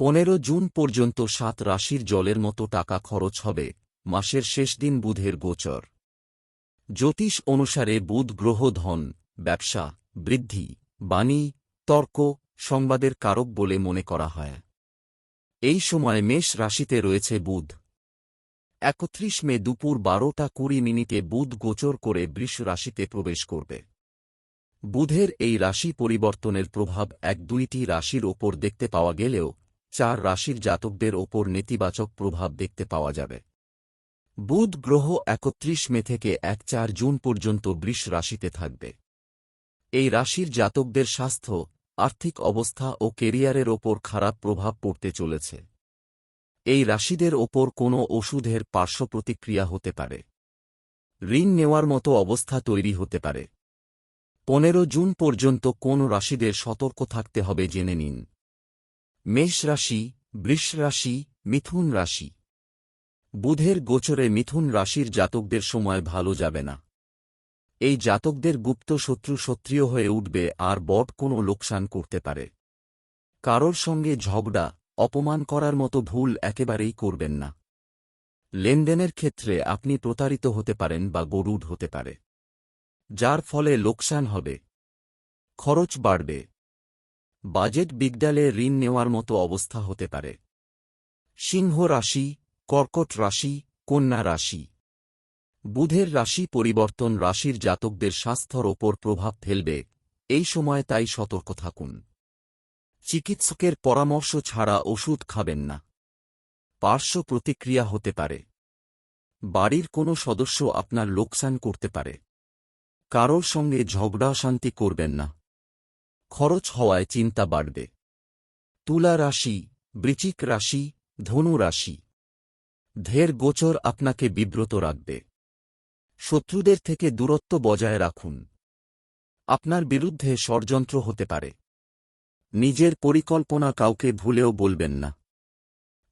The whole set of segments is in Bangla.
পনেরো জুন পর্যন্ত সাত রাশির জলের মতো টাকা খরচ হবে, মাসের শেষ দিন বুধের গোচর। জ্যোতিষ অনুসারে বুধ গ্রহ ধন, ব্যবসা, বৃদ্ধি, বাণী, তর্ক, সংবাদের কারক বলে মনে করা হয়। এই সময় মেষ রাশিতে রয়েছে বুধ। একত্রিশ মে দুপুর বারোটা কুড়ি মিনিটে বুধ গোচর করে বৃষ রাশিতে প্রবেশ করবে। বুধের এই রাশি পরিবর্তনের প্রভাব এক দুইটি রাশির ওপর দেখতে পাওয়া গেলেও চার রাশির জাতকদের ওপর নেতিবাচক প্রভাব দেখতে পাওয়া যাবে। বুধ গ্রহ একত্রিশ মে থেকে এক চার জুন পর্যন্ত বৃষ রাশিতে থাকবে। এই রাশির জাতকদের স্বাস্থ্য, আর্থিক অবস্থা ও কেরিয়ারের ওপর খারাপ প্রভাব পড়তে চলেছে। এই রাশিদের ওপর কোনো ওষুধের পার্শ্ব প্রতিক্রিয়া হতে পারে। ঋণ নেওয়ার মতো অবস্থা তৈরি হতে পারে। পনেরো জুন পর্যন্ত কোন রাশিদের সতর্ক থাকতে হবে জেনে নিন। মেষ রাশি, বৃষ রাশি, মিথুন রাশি। বুধের গোচরে মিথুন রাশির জাতকদের সময় ভালো যাবে না। এই জাতকদের গুপ্ত শত্রু সক্রিয় হয়ে উঠবে আর বট কোনো লোকসান করতে পারে। কারোর সঙ্গে ঝগড়া, অপমান করার মতো ভুল একেবারেই করবেন না। লেনদেনের ক্ষেত্রে আপনি প্রতারিত হতে পারেন বা গরুড হতে পারে। যার ফলে লোকসান হবে। খরচ বাড়বে। বাজেট বিগডালে ঋণ নেওয়ার মতো অবস্থা হতে পারে। সিংহ রাশি, কর্কট রাশি, কন্যা রাশি। বুধের রাশি পরিবর্তন রাশির জাতকদের স্বাস্থ্যর ওপর প্রভাব ফেলবে। এই সময় তাই সতর্ক থাকুন। চিকিৎসকের পরামর্শ ছাড়া ওষুধ খাবেন না। পার্শ্ব প্রতিক্রিয়া হতে পারে। বাড়ির কোনো সদস্য আপনার লোকসান করতে পারে। কারোর সঙ্গে ঝগড়া শান্তি করবেন না। খরচ হওয়ায় চিন্তা বাড়বে। তুলা রাশি বৃচিক রাশি, ধনু রাশি। ধের গোচর আপনাকে বিব্রত রাখবে। শত্রুদের থেকে দূরত্ব বজায় রাখুন। আপনার বিরুদ্ধে ষড়যন্ত্র হতে পারে। নিজের পরিকল্পনা কাউকে ভুলেও বলবেন না।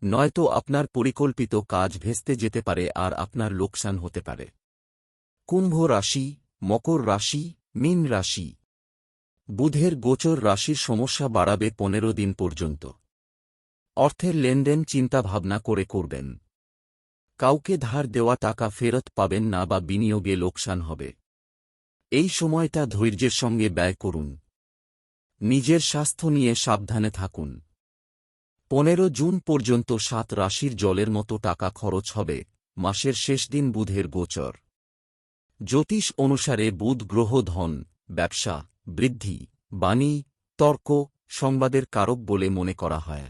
নয়তো আপনার পরিকল্পিত কাজ ভেস্তে যেতে পারে আর আপনার লোকসান হতে পারে। কুম্ভ রাশি, মকর রাশি, মীন রাশি। বুধের গোচর রাশির সমস্যা বাড়াবে পনেরো দিন পর্যন্ত। অর্থের লেনদেন চিন্তাভাবনা করে করবেন। কাউকে ধার দেওয়া টাকা ফেরত পাবেন না বা বিনিয়োগে লোকসান হবে। এই সময়টা ধৈর্যের সঙ্গে ব্যয় করুন। নিজের স্বাস্থ্য নিয়ে সাবধানে থাকুন। পনেরো জুন পর্যন্ত সাত রাশির জলের মতো টাকা খরচ হবে, মাসের শেষ দিন বুধের গোচর। জ্যোতিষ অনুসারে বুধ গ্রহ ধন, ব্যবসা। বৃদ্ধি, বাণী, তর্ক, সংবাদের কারক বলে মনে করা হয়।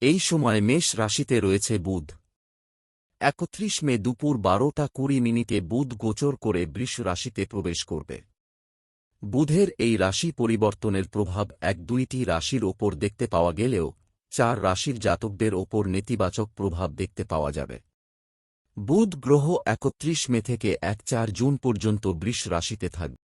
এই সময় মেষ রাশিতে রয়েছে বুধ। একত্রিশ মে দুপুর বারোটা কুড়ি মিনিটে বুধ গোচর করে বৃষ রাশিতে প্রবেশ করবে। বুধের এই রাশি পরিবর্তনের প্রভাব এক দুইটি রাশির ওপর দেখতে পাওয়া গেলেও চার রাশির জাতকদের ওপর নেতিবাচক প্রভাব দেখতে পাওয়া যাবে। বুধ গ্রহ একত্রিশ মে থেকে এক চার জুন পর্যন্ত বৃষ রাশিতে থাকবে।